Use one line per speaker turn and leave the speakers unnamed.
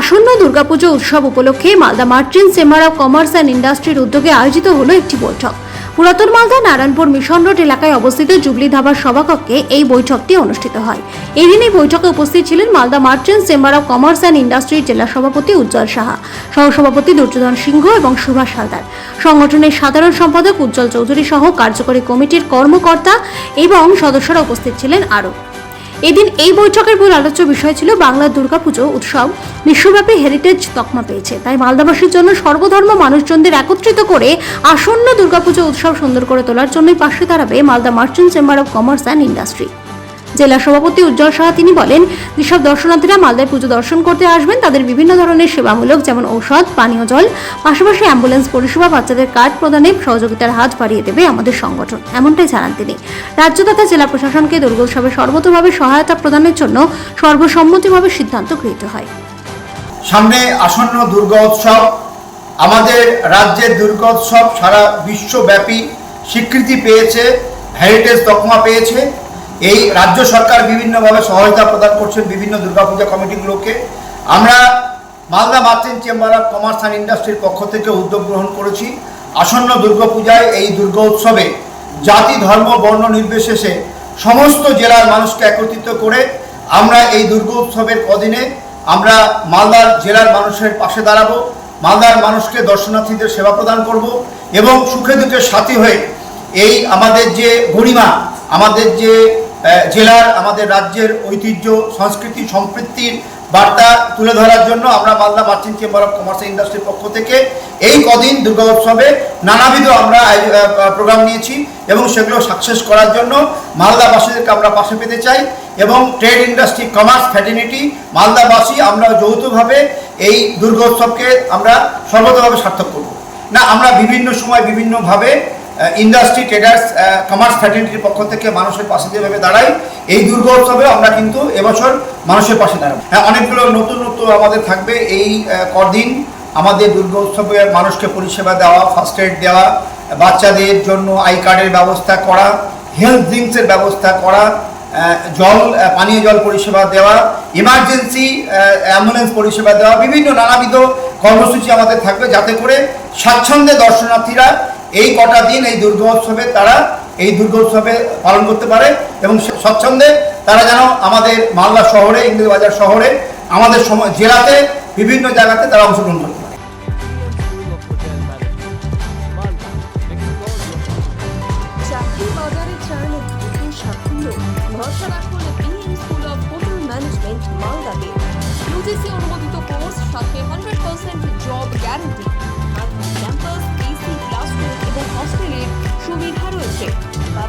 আসন্ন দুর্গাপুজো উৎসব উপলক্ষে Malda merchant chamber of commerce and ইন্ডাস্ট্রির উদ্যোগে আয়োজিত হলো একটি বৈঠক। পুরাতন মালদা নারায়ণপুর মিশন রোড এলাকায় অবস্থিত জুবলি ধাবার সভাকক্ষে এই বৈঠকটি অনুষ্ঠিত হয়। এই দিন এই বৈঠকে উপস্থিত ছিলেন Malda merchant chamber of commerce and ইন্ডাস্ট্রির জেলা সভাপতি উজ্জ্বল সাহা, সহসভাপতি দুর্যোধন সিংহ এবং সুভাষ হালদার। সংগঠনের সাধারণ সম্পাদক উজ্জ্বল চৌধুরী সহ কার্যকরী কমিটির কর্মকর্তা এবং সদস্যরা উপস্থিত ছিলেন আরও। এদিন এই বৈঠকের মূল আলোচ্য বিষয় ছিল বাংলার দুর্গাপুজো উৎসব। বিশ্বব্যাপী হেরিটেজ তকমা পেয়েছে। তাই মালদাবাসীর জন্য সর্বধর্ম মানুষজনদের একত্রিত করে আসন্ন দুর্গাপুজো উৎসব সুন্দর করে তোলার জন্যই পাশে দাঁড়াবে Malda merchant chamber of commerce and industry. জেলা সভাপতি উজ্জ্বল সাহা তিনি বলেন, যেসব দর্শনার্থীরা মালদায় পুজো দর্শন করতে আসবেন, তাদের বিভিন্ন ধরনের সেবামূলক যেমন ঔষধ, পানীয় জল, পাশাপাশি অ্যাম্বুলেন্স পরিষেবা বাচ্চাদের কার্ড প্রদানে সহযোগিতার হাত বাড়িয়ে দেবে আমাদের সংগঠন, এমনটাই জানান তিনি। রাজ্য তথা জেলা প্রশাসনকে দুর্গোৎসবে সর্বতোভাবে সহায়তা প্রদানের জন্য সর্বসম্মতিভাবে সিদ্ধান্ত গৃহীত হয়।
সামনে আসন্ন দুর্গা উৎসব, আমাদের রাজ্যের দুর্গা উৎসব সারা বিশ্বব্যাপী স্বীকৃতি পেয়েছে হেরিটেজ তকমা পেয়েছে। এই রাজ্য সরকার বিভিন্নভাবে সহায়তা প্রদান করছেন বিভিন্ন দুর্গাপূজা কমিটিগুলোকে। আমরা Malda merchant chamber of commerce and ইন্ডাস্ট্রির পক্ষ থেকে উদ্যোগ গ্রহণ করেছি। আসন্ন দুর্গাপূজায় এই দুর্গা উৎসবে জাতি, ধর্ম, বর্ণ নির্বিশেষে সমস্ত জেলার মানুষকে একত্রিত করে আমরা এই দুর্গা উৎসবের কদিনে আমরা মালদার জেলার মানুষের পাশে দাঁড়াবো, মালদার মানুষকে দর্শনার্থীদের সেবা প্রদান করব এবং সুখে দুঃখে সাথী হয়ে এই আমাদের যে গরিমা আমাদের যে জেলার আমাদের রাজ্যের ঐতিহ্য, সংস্কৃতি সম্পৃক্তির বার্তা তুলে ধরার জন্য আমরা Malda merchant chamber of commerce ইন্ডাস্ট্রির পক্ষ থেকে এই কদিন দুর্গা উৎসবে নানাবিধ আমরা প্রোগ্রাম নিয়েছি এবং সেগুলো সাকসেস করার জন্য মালদাবাসীদেরকে আমরা পাশে পেতে চাই এবং ট্রেড ইন্ডাস্ট্রি, কমার্স ফ্যাটার্নিটি মালদাবাসী আমরা যৌথভাবে এই দুর্গা উৎসবকে আমরা সর্বতভাবে সার্থক করব। না, আমরা বিভিন্ন সময় বিভিন্নভাবে ইন্ডাস্ট্রি ট্রেডার্স কমার্স ফ্যাটার্নিটির পক্ষ থেকে মানুষের পাশে যেভাবে দাঁড়াই। এই দুর্গা উৎসবে আমরা কিন্তু এবছর মানুষের পাশে দাঁড়াবো। হ্যাঁ অনেকগুলো নতুন নতুন আমাদের থাকবে এই কদিন। আমাদের দুর্গা উৎসবে মানুষকে পরিষেবা দেওয়া ফার্স্ট এড দেওয়া, বাচ্চাদের জন্য আই কার্ডের ব্যবস্থা করা হেলথ ড্রিঙ্কসের ব্যবস্থা করা জল পানীয় জল পরিষেবা দেওয়া ইমার্জেন্সি অ্যাম্বুলেন্স পরিষেবা দেওয়া, বিভিন্ন নানাবিধ কর্মসূচি আমাদের থাকবে যাতে করে স্বাচ্ছন্দ্যে দর্শনার্থীরা এই কটা দিন এই দুর্গোৎসবে তারা, এই দুর্গোৎসবে পালন করতে পারে এবং স্বচ্ছন্দে তারা যেন আমাদের মালদা শহরে, ইংরেজবাজার শহরে, আমাদের সম- জেলাতে বিভিন্ন জায়গাতে তারা অংশগ্রহণ করতে
বাজারে অনুমোদিত কোর্স সাথে হান্ড্রেড পার্সেন্ট জব গ্যারান্টি